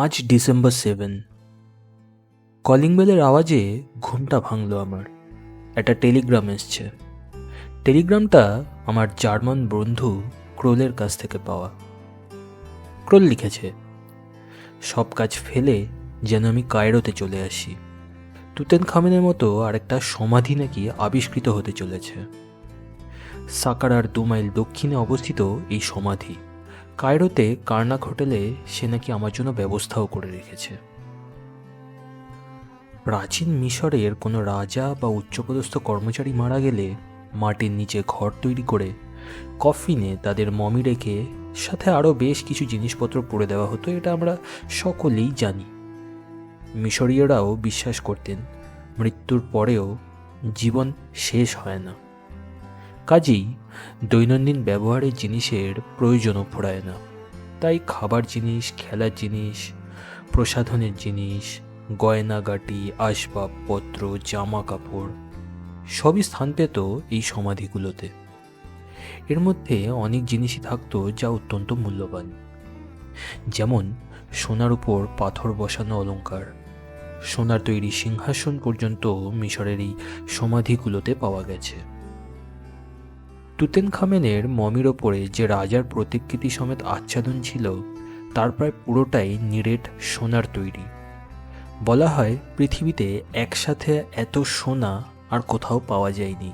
আজ December seven. Calling বেলের আওয়াজে ঘুমটা ভাঙলো আমার। একটা টেলিগ্রাম এসছে। টেলিগ্রামটা আমার জার্মান বন্ধু ক্রোলের কাছ থেকে পাওয়া। ক্রোল লিখেছে, সব কাজ ফেলে যেন আমি কায়রোতে চলে আসি। তুতেন খামেনের মতো আরেকটা সমাধি নাকি আবিষ্কৃত হতে চলেছে। সাকারার দু মাইল দক্ষিণে অবস্থিত এই সমাধি। কায়রোতে কার্নাক হোটেলে সে নাকি আমার জন্য ব্যবস্থাও করে রেখেছে। প্রাচীন মিশরের কোনো রাজা বা উচ্চপদস্থ কর্মচারী মারা গেলে মাটির নিচে ঘর তৈরি করে কফিনে তাদের মমি রেখে সাথে আরও বেশ কিছু জিনিসপত্র পড়ে দেওয়া হতো, এটা আমরা সকলেই জানি। মিশরীয়রাও বিশ্বাস করতেন, মৃত্যুর পরেও জীবন শেষ হয় না। কাজেই দৈনন্দিন ব্যবহারের জিনিসের প্রয়োজনও পড়ায় না। তাই খাবার জিনিস, খেলার জিনিস, প্রসাধনের জিনিস, গয়নাগাটি, আসবাবপত্র জামা কাপড় সবই স্থান পেত এই সমাধিগুলোতে। এর মধ্যে অনেক জিনিসই থাকতো যা অত্যন্ত মূল্যবান। যেমন সোনার উপর পাথর বসানো অলংকার, সোনার তৈরি সিংহাসন পর্যন্ত মিশরের এই সমাধিগুলোতে পাওয়া গেছে। তুতেন খামেনের মমির ওপরে যে রাজার প্রতিকৃতি সমেত আচ্ছাদন ছিল, তার প্রায় পুরোটাই নিরেট সোনার তৈরি। বলা হয়, পৃথিবীতে একসাথে এত সোনা আর কোথাও পাওয়া যায়নি।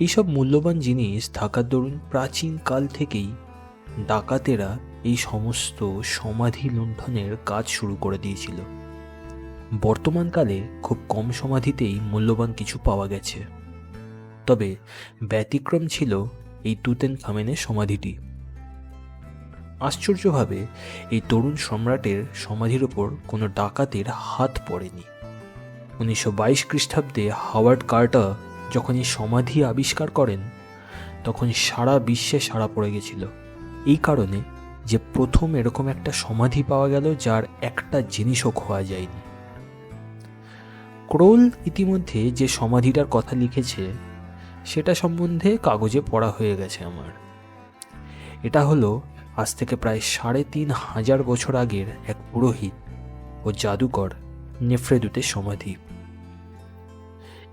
এইসব মূল্যবান জিনিস থাকার দরুন প্রাচীন কাল থেকেই ডাকাতেরা এই সমস্ত সমাধি লুণ্ঠনের কাজ শুরু করে দিয়েছিল। বর্তমানকালে খুব কম সমাধিতেই মূল্যবান কিছু পাওয়া গেছে। তবে ব্যতিক্রম ছিল এই তুতেন খামেনের সমাধিটি। আশ্চর্যভাবে এই তরুণ সম্রাটের সমাধির ওপর কোনো ডাকাতের হাত পড়েনি। উনিশশো বাইশ খ্রিস্টাব্দে হাওয়ার্ড কার্টার যখন এই সমাধি আবিষ্কার করেন, তখন সারা বিশ্বে সাড়া পড়ে গেছিল। এই কারণে যে প্রথম এরকম একটা সমাধি পাওয়া গেল যার একটা জিনিসও খোয়া যায়নি। ক্রোল ইতিমধ্যে যে সমাধিটার কথা লিখেছে সেটা সম্বন্ধে কাগজে পড়া হয়ে গেছে আমার। এটা হলো আজ থেকে প্রায় সাড়ে তিন হাজার বছর আগের এক পুরোহিত ও জাদুকর নেফ্রেদুতের সমাধি।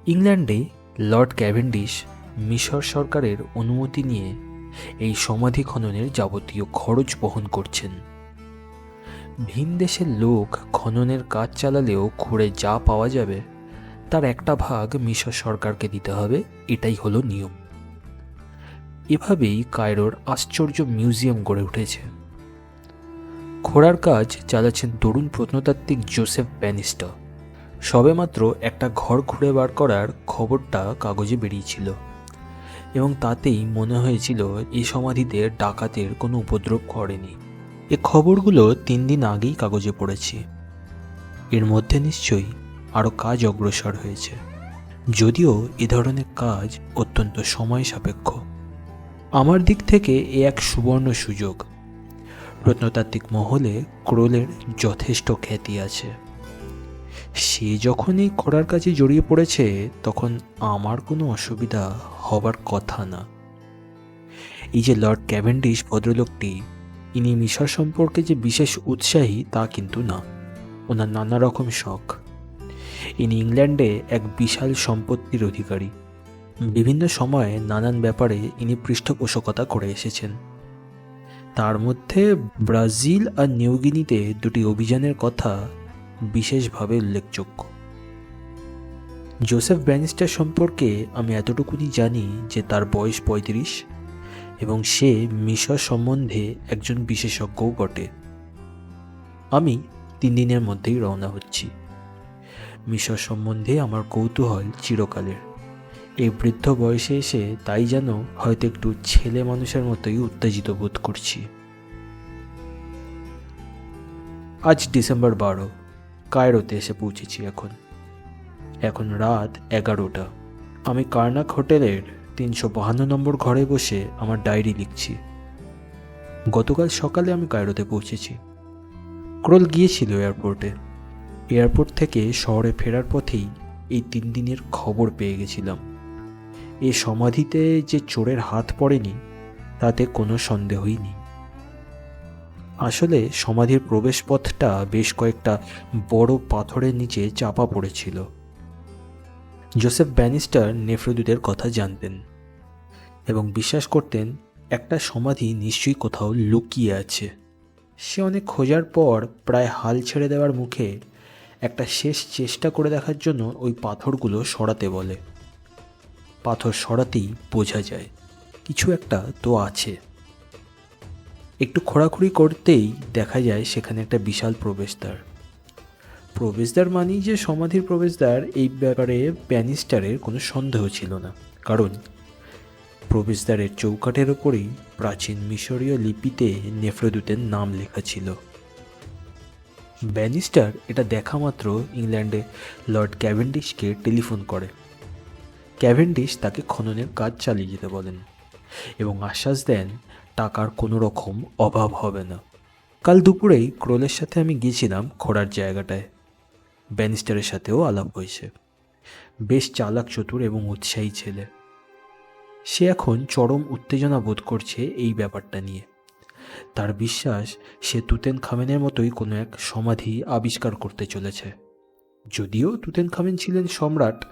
ইংল্যান্ডে লর্ড ক্যাভেন্ডিশ মিশর সরকারের অনুমতি নিয়ে এই সমাধি খননের যাবতীয় খরচ বহন করছেন। ভিন দেশের লোক খননের কাজ চালালেও খুঁড়ে যা পাওয়া যাবে তার একটা ভাগ মিশর সরকারকে দিতে হবে, এটাই হলো নিয়ম। এভাবেই কায়রোর আশ্চর্য মিউজিয়াম গড়ে উঠেছে। খোঁড়ার কাজ চালাচ্ছেন তরুণ প্রত্নতাত্ত্বিক জোসেফ ব্যানিস্টার। সবেমাত্র একটা ঘর খুঁড়ে বার করার খবরটা কাগজে বেরিয়েছিল এবং তাতেই মনে হয়েছিল এই সমাধিতে ডাকাতের কোনো উপদ্রব করেনি। এ খবরগুলো তিন দিন আগেই কাগজে পড়েছি। এর মধ্যে নিশ্চয়ই আরও কাজ অগ্রসর হয়েছে। যদিও এ ধরনের কাজ অত্যন্ত সময় সাপেক্ষ আমার দিক থেকে এ এক সুবর্ণ সুযোগ। প্রত্নতাত্ত্বিক মহলে ক্রোলের যথেষ্ট খ্যাতি আছে। সে যখন এই করার কাজে জড়িয়ে পড়েছে, তখন আমার কোনো অসুবিধা হবার কথা না। এই যে লর্ড ক্যাভেন্ডিশ ভদ্রলোকটি, ইনি মিশর সম্পর্কে যে বিশেষ উৎসাহী তা কিন্তু না। ওনার নানা রকম শখ। ইনি ইংল্যান্ডে এক বিশাল সম্পত্তির অধিকারী। বিভিন্ন সময়ে নানান ব্যাপারে ইনি পৃষ্ঠপোষকতা করে এসেছেন। তার মধ্যে ব্রাজিল আর নিউগিনিতে দুটি অভিযানের কথা বিশেষভাবে উল্লেখযোগ্য। জোসেফ ব্যানিস্টার সম্পর্কে আমি এতটুকুনি জানি যে তার বয়স পঁয়ত্রিশ এবং সে মিশর সম্বন্ধে একজন বিশেষজ্ঞও বটে। আমি তিন দিনের মধ্যেই রওনা হচ্ছি। মিশর সম্বন্ধে আমার কৌতূহল চিরকালের। এই বৃদ্ধ বয়সে এসে তাই যেন হয়তো একটু ছেলে মানুষের মতোই উত্তেজিত বোধ করছি। আজ ডিসেম্বর বারো, কায়রোতে এসে পৌঁছেছি এখন। এখন রাত এগারোটা। আমি কার্নাক হোটেলের তিনশো বাহান্ন নম্বর ঘরে বসে আমার ডায়েরি লিখছি। গতকাল সকালে আমি কায়রোতে পৌঁছেছি। ক্রোল গিয়েছিল এয়ারপোর্টে। এয়ারপোর্ট থেকে শহরে ফেরার পথেই এই তিন দিনের খবর পেয়ে গেছিলাম। এ সমাধিতে যে চোরের হাত পড়েনি, তাতে কোনো সন্দেহই নেই। আসলে সমাধির প্রবেশপথটা বেশ কয়েকটা বড় পাথরের নিচে চাপা পড়েছিল। জোসেফ ব্যানিস্টার নেফ্রদূতের কথা জানতেন এবং বিশ্বাস করতেন একটা সমাধি নিশ্চয়ই কোথাও লুকিয়ে আছে। সে অনেক খোঁজার পর প্রায় হাল ছেড়ে দেওয়ার মুখে একটা শেষ চেষ্টা করে দেখার জন্য ওই পাথরগুলো সরাতে বলে। পাথর সরাতেই বোঝা যায়, কিছু একটা তো আছে। একটু খোঁড়াখুড়ি করতেই দেখা যায় সেখানে একটা বিশাল প্রবেশদ্বার। প্রবেশদ্বার মানেই যে সমাধির প্রবেশদ্বার, এই ব্যাপারে ব্যানিস্টারের কোনো সন্দেহ ছিল না। কারণ প্রবেশদ্বারের চৌকাঠের ওপরেই প্রাচীন মিশরীয় লিপিতে নেফ্রদূতের নাম লেখা ছিল। ব্যানিস্টার এটা দেখা মাত্র ইংল্যান্ডে লর্ড ক্যাভেন্ডিশকে টেলিফোন করে। ক্যাভেন্ডিশ তাকে খননের কাজ চালিয়ে যেতে বলেন এবং আশ্বাস দেন, টাকার কোনো রকম অভাব হবে না। কাল দুপুরেই ক্রোলের সাথে আমি গিয়েছিলাম খোঁড়ার জায়গাটায়। ব্যানিস্টারের সাথেও আলাপ হয়েছে। বেশ চালাক, চতুর এবং উৎসাহী ছেলে। সে এখন চরম উত্তেজনা বোধ করছে এই ব্যাপারটা নিয়ে। তার বিশ্বাস সে তুতেন খামেনের মতোই কোনো এক সমাধি আবিষ্কার করতে চলেছে। যদিও তুতেন খামেন ছিলেন সম্রাট,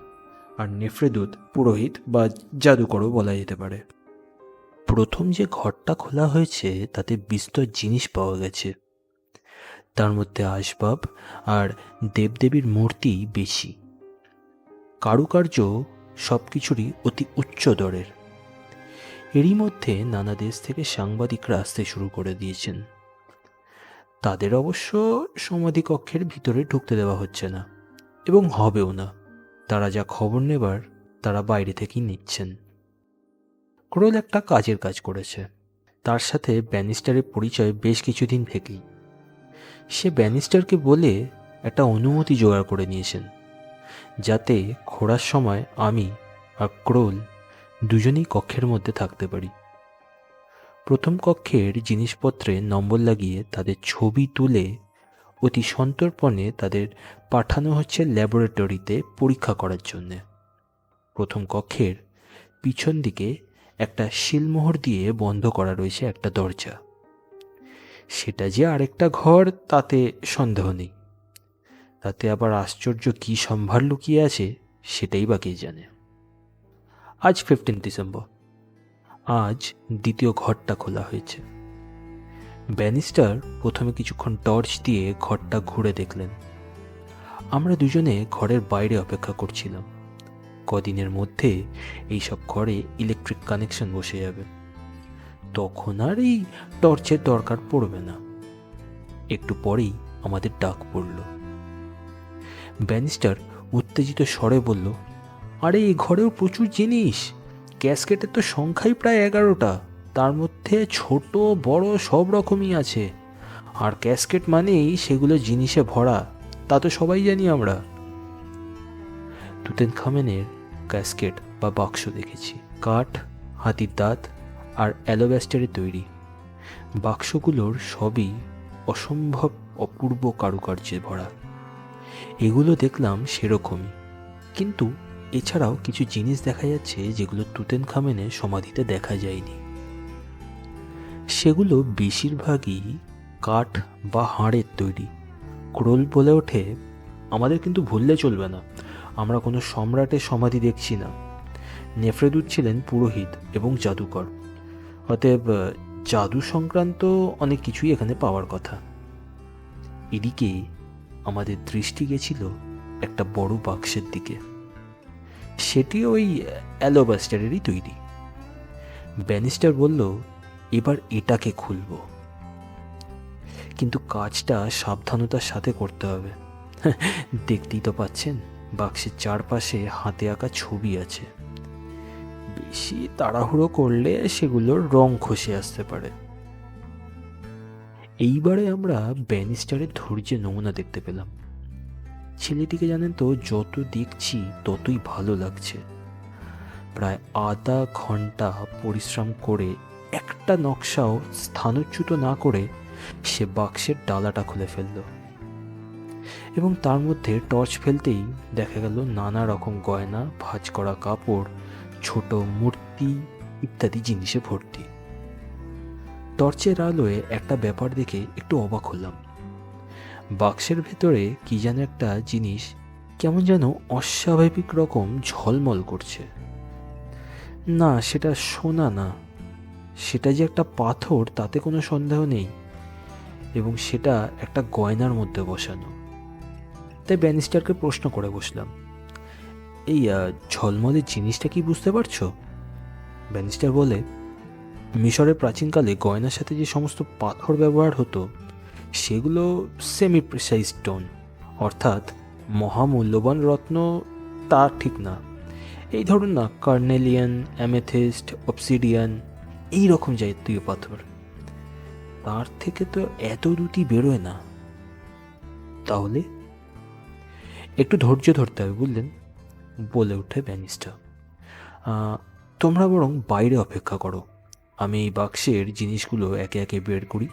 আর নেফ্রেদুত, পুরোহিত বা জাদুকরও বলা যেতে পারে। প্রথম যে ঘরটা খোলা হয়েছে, তাতে বিস্তর জিনিস পাওয়া গেছে। তার মধ্যে আসবাব আর দেবদেবীর মূর্তি বেশি। কারুকার্য সব কিছুরই অতি উচ্চ দরের। এরই মধ্যে নানা দেশ থেকে সাংবাদিকরা আসতে শুরু করে দিয়েছেন। তাদের অবশ্য সমাধিকক্ষের ভিতরে ঢুকতে দেওয়া হচ্ছে না, এবং হবেও না। তারা যা খবর নেবার, তারা বাইরে থেকেই নিচ্ছেন। ক্রোল একটা কাজের কাজ করেছে। তার সাথে ব্যানিস্টারের পরিচয় বেশ কিছুদিন থেকেই। সে ব্যানিস্টারকে বলে একটা অনুমতি জোগাড় করে নিয়েছেন, যাতে খোঁড়ার সময় আমি আর ক্রোল দুজনেই কক্ষের মধ্যে থাকতে পারি। প্রথম কক্ষের জিনিসপত্রে নম্বর লাগিয়ে তাদের ছবি তুলে অতি সন্তর্পণে তাদের পাঠানো হচ্ছে ল্যাবরেটরিতে পরীক্ষা করার জন্যে। প্রথম কক্ষের পিছন দিকে একটা শিলমোহর দিয়ে বন্ধ করা রয়েছে একটা দরজা। সেটা যে আরেকটা ঘর, তাতে সন্দেহ নেই। তাতে আবার আশ্চর্য কী সম্ভার লুকিয়ে আছে, সেটাই বা কে জানে। আজ ফিফটিন ডিসেম্বর আজ দ্বিতীয় ঘরটা খোলা হয়েছে। ব্যানিস্টার প্রথমে কিছুক্ষণ টর্চ দিয়ে ঘরটা ঘুরে দেখলেন। আমরা দুজনে ঘরের বাইরে অপেক্ষা করছিলাম। কদিনের মধ্যে এইসব ঘরে ইলেকট্রিক কানেকশন বসে যাবে। তখন আর এই টর্চের দরকার পড়বে না। একটু পরেই আমাদের ডাক পড়ল। ব্যানিস্টার উত্তেজিত স্বরে বলল আরে, এই ঘরেও প্রচুর জিনিস। ক্যাসকেটের তো সংখ্যাই প্রায় এগারোটা। তার মধ্যে ছোট, বড় সব রকমই আছে। আর ক্যাসকেট মানেই সেগুলো জিনিসে ভরা। তা তো সবাই জানি আমরা। তুতেন খামেনের ক্যাসকেট বা বাক্স দেখেছি। কাঠ, হাতির দাঁত আর অ্যালোব্যাস্টারে তৈরি। বাক্সগুলোর সবই অসম্ভব অপূর্ব কারুকার্যে ভরা। এগুলো দেখলাম সেরকমই। কিন্তু এছাড়াও কিছু জিনিস দেখা যাচ্ছে যেগুলো তুতেন খামেনের সমাধিতে দেখা যায়নি। সেগুলো বেশিরভাগই কাঠ বা হাড়ের তৈরি। ক্রোল বলে ওঠে, আমাদের কিন্তু ভুললে চলবে না। আমরা কোনো সম্রাটের সমাধি দেখছি না। নেফ্রেদুত ছিলেন পুরোহিত এবং জাদুকর। অতএব জাদু সংক্রান্ত অনেক কিছুই এখানে পাওয়ার কথা। এদিকে আমাদের দৃষ্টি গেছিল একটা বড় বাক্সের দিকে। সেটি ওই অ্যালোবাস্টারেরই তৈরি। ব্যানিস্টার বলল, এবার এটাকে খুলব। কিন্তু কাজটা সাবধানতার সাথে করতে হবে। দেখতেই তো পাচ্ছেন, বাক্সের চারপাশে হাতে আঁকা ছবি আছে। বেশি তাড়াহুড়ো করলে সেগুলোর রং খসে আসতে পারে। এইবারে আমরা ব্যানিস্টারের ধৈর্যের নমুনা দেখতে পেলাম। ছেলেটিকে জানেন তো, যত দেখছি ততই ভালো লাগছে। প্রায় আধা ঘণ্টা পরিশ্রম করে একটা নকশাও স্থানচ্যুত না করে সে বাক্সের ডালাটা খুলে ফেলল। এবং তার মধ্যে টর্চ ফেলতেই দেখা গেল নানা রকম গয়না, ভাঁজ করা কাপড়, ছোট মূর্তি ইত্যাদি জিনিসে ভর্তি। টর্চের আলোয় একটা ব্যাপার দেখে একটু অবাক হলাম। বাক্সের ভেতরে কি যেন একটা জিনিস কেমন যেন অস্বাভাবিক রকম ঝলমল করছে। না, সেটা সোনা না। সেটা যে একটা পাথর, তাতে কোনো সন্দেহ নেই। এবং সেটা একটা গয়নার মধ্যে বসানো। তাই ব্যানিস্টারকে প্রশ্ন করে বসলাম, এই ঝলমলের জিনিসটা কি বুঝতে পারছ? ব্যানিস্টার বলে, মিশরের প্রাচীনকালে গয়নার সাথে যে সমস্ত পাথর ব্যবহার হতো সেগুলো সেমি প্রিসাইজ স্টোন অর্থাৎ মহামূল্যবান রত্ন তা ঠিক না। এই ধরুন না কার্নেলিয়ান অ্যামেথিস্ট অবসিডিয়ান এই রকম জাতীয় পাথর। তার থেকে তো এত দুটি বেরোয় না। তাহলে? একটু ধৈর্য ধরতে হবে, বুঝলেন? বলে ওঠে ব্যানিস্টার। তোমরা বরং বাইরে অপেক্ষা করো। আমি এই বাক্সের জিনিসগুলো একে একে বের করি।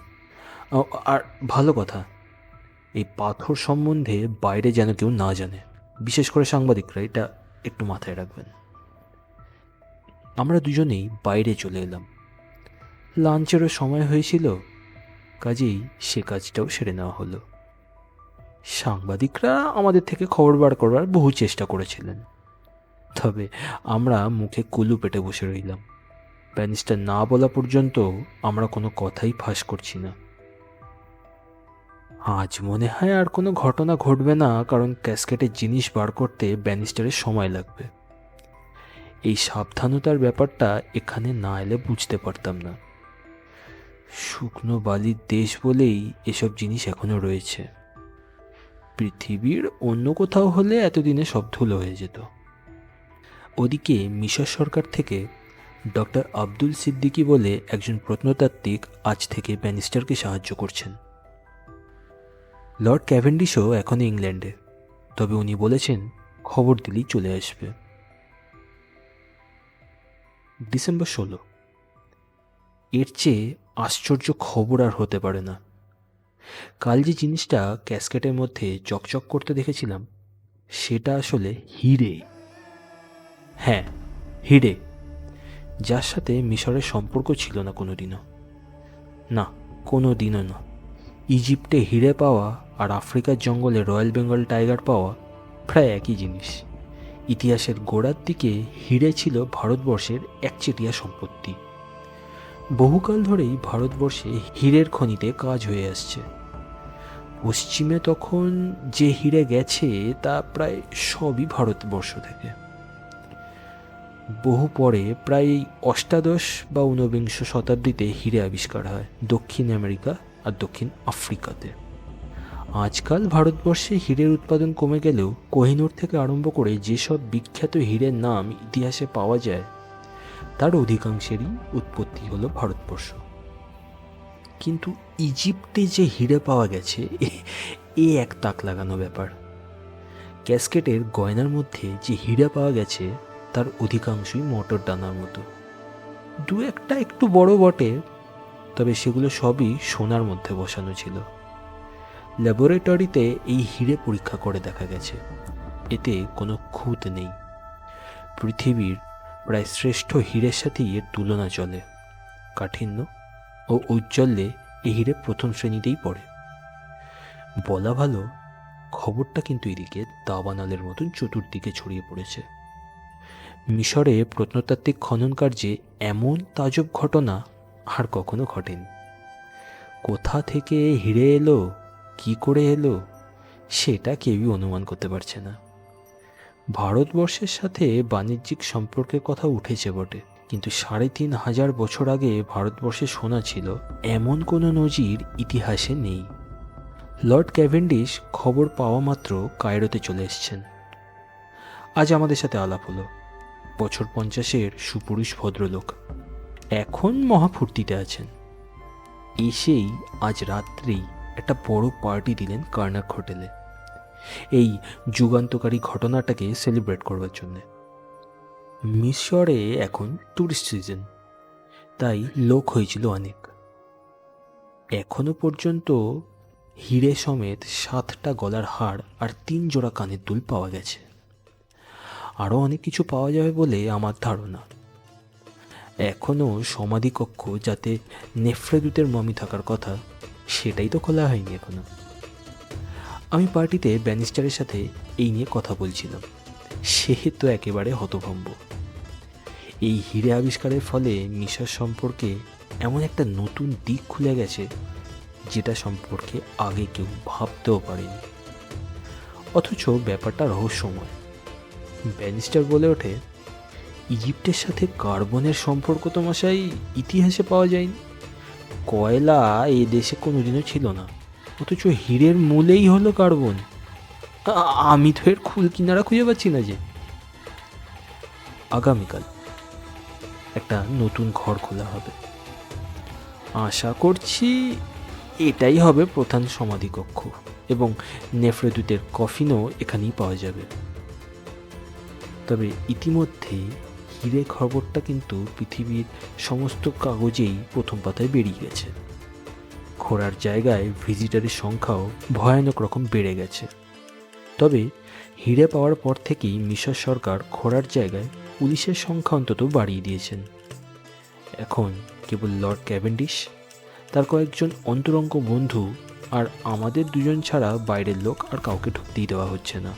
আর ভালো কথা, এই পাথর সম্বন্ধে বাইরে যেন কেউ না জানে, বিশেষ করে সাংবাদিকরা, এটা একটু মাথায় রাখবেন। আমরা দুজনেই বাইরে চলে এলাম। লাঞ্চেরও সময় হয়েছিল, কাজেই সে কাজটাও সেরে নেওয়া হলো। সাংবাদিকরা আমাদের থেকে খবর বার করবার বহু চেষ্টা করেছিলেন। তবে আমরা মুখে কুলু পেটে বসে রইলাম। ব্যানিস্টার না বলা পর্যন্ত আমরা কোনো কথাই ফাঁস করছি না। আজ মনে হয় আর কোনো ঘটনা ঘটবে না, কারণ ক্যাসকেটের জিনিস বার করতে ব্যানিস্টারের সময় লাগবে। এই সাবধানতার ব্যাপারটা এখানে না এলে বুঝতে পারতাম না। শুকনো বালির দেশ বলেই এসব জিনিস এখনও রয়েছে। পৃথিবীর অন্য কোথাও হলে এতদিনে সব ধুলো হয়ে যেত। ওদিকে মিশর সরকার থেকে ডক্টর আব্দুল সিদ্দিকী বলে একজন প্রত্নতাত্ত্বিক আজ থেকে ব্যানিস্টারকে সাহায্য করছেন। লর্ড ক্যাভেন্ডিশও এখন ইংল্যান্ডে। তবে উনি বলেছেন, খবর দিলেই চলে আসবে। ডিসেম্বর ষোলো। এর চেয়ে আশ্চর্য খবর আর হতে পারে না। কাল যে জিনিসটা ক্যাসকেটের মধ্যে চকচক করতে দেখেছিলাম, সেটা আসলে হিরে। হ্যাঁ হিরে, যার সাথে মিশরের সম্পর্ক ছিল না কোনো দিনও না কোনো দিনও না। ইজিপ্টে হিরে পাওয়া আর আফ্রিকার জঙ্গলে রয়্যাল বেঙ্গল টাইগার পাওয়া প্রায় একই জিনিস। ইতিহাসের গোড়ার দিকে হিরে ছিল ভারতবর্ষের একচেটিয়া সম্পত্তি। বহুকাল ধরেই ভারতবর্ষে হীরের খনিতে কাজ হয়ে আসছে। পশ্চিমে তখন যে হিরে গেছে, তা প্রায় সবই ভারতবর্ষ থেকে। বহু পরে প্রায় অষ্টাদশ বা ঊনবিংশ শতাব্দীতে হিরে আবিষ্কার হয়। দক্ষিণ আমেরিকা আর দক্ষিণ আফ্রিকাতে। আজকাল ভারতবর্ষে হীরের উৎপাদন কমে গেলেও কোহিনূর থেকে আরম্ভ করে যেসব বিখ্যাত হীরের নাম ইতিহাসে পাওয়া যায়, তার অধিকাংশেরই উৎপত্তি হলো ভারতবর্ষ। কিন্তু ইজিপ্টে যে হিরে পাওয়া গেছে, এ- এক তাক লাগানো ব্যাপার। ক্যাসকেটের গয়নার মধ্যে যে হীরা পাওয়া গেছে, তার অধিকাংশই মটর ডানার মতো। দু একটা একটু বড় বটে তবে সেগুলো সবই সোনার মধ্যে বসানো ছিল। ল্যাবরেটরিতে এই হিরে পরীক্ষা করে দেখা গেছে। এতে কোনো খুঁত নেই। পৃথিবীর প্রায় শ্রেষ্ঠ হীরের সাথেই এর তুলনা চলে। কাঠিন্য ও ঔজ্জ্বল্যে এই হিরে প্রথম শ্রেণীতেই পড়ে। বলা ভালো, খবরটা কিন্তু এদিকে দাবানালের মতন চতুর্দিকে ছড়িয়ে পড়েছে। মিশরে প্রত্নতাত্ত্বিক খনন কার্যে এমন তাজব ঘটনা আর কখনো ঘটেনি। কোথা থেকে হিরে এলো, কি করে এলো, সেটা কেউই অনুমান করতে পারছে না। ভারতবর্ষের সাথে বাণিজ্যিক সম্পর্কের কথা উঠেছে বটে, কিন্তু সাড়ে তিন হাজার বছর আগে ভারতবর্ষে শোনা ছিল, এমন কোনো নজির ইতিহাসে নেই। লর্ড ক্যাভেন্ডিশ খবর পাওয়া মাত্র কায়রোতে চলে এসছেন। আজ আমাদের সাথে আলাপ হলো। বছর পঞ্চাশের সুপুরুষ ভদ্রলোক। এখন মহাফূর্তিতে আছেন। এসেই আজ রাত্রেই একটা বড় পার্টি দিলেন কার্নাক হোটেলে। এই যুগান্তকারী ঘটনাটাকে সেলিব্রেট করবার জন্য। মিশরে এখন ট্যুরিস্ট সিজন, তাই লোক হয়েছিল অনেক। এখনও পর্যন্ত হিরে সমেত সাতটা গলার হার আর তিন জোড়া কানের দুল পাওয়া গেছে। আরও অনেক কিছু পাওয়া যাবে বলে আমার ধারণা। এখনও সমাধিকক্ষ যাতে নেফ্রেদুতের মমি থাকার কথা, সেটাই তো খোলা হয়নি এখনও। আমি পার্টিতে ব্যানিস্টারের সাথে এই নিয়ে কথা বলছিলাম। সে তো একেবারে হতভম্ব। এই হিরে আবিষ্কারের ফলে মিশর সম্পর্কে এমন একটা নতুন দিক খুলে গেছে, যেটা সম্পর্কে আগে কেউ ভাবতেও পারেনি। অথচ ব্যাপারটা রহস্যময়। ব্যানিস্টার বলে ওঠে ইজিপ্টের সাথে কার্বনের সম্পর্ক তো মশাই ইতিহাসে পাওয়া যায়নি। কয়লা এ দেশে কোনোদিনও ছিল না। অথচ হীরের মূলেই হলো কার্বন। আমি তো এর খুল কিনারা খুঁজে পাচ্ছি না যে। আগামীকাল একটা নতুন ঘর খোলা হবে। আশা করছি এটাই হবে প্রধান সমাধিকক্ষ এবং নেফ্রেদুতের কফিনও এখানেই পাওয়া যাবে। তবে ইতিমধ্যে হিরে খবরটা কিন্তু পৃথিবীর সমস্ত কাগজেই প্রথম পাতায় বেরিয়ে গেছে। ঘোরার জায়গায় ভিজিটারের সংখ্যাও ভয়ানক রকম বেড়ে গেছে। তবে হিরে পাওয়ার পর থেকেই মিশর সরকার ঘোরার জায়গায় পুলিশের সংখ্যা অন্তত বাড়িয়ে দিয়েছেন। এখন কেবল লর্ড ক্যাভেন্ডিশ, তার কয়েকজন অন্তরঙ্গ বন্ধু আর আমাদের দুজন ছাড়া বাইরের লোক আর কাউকে ঢুকতেই দেওয়া হচ্ছে না।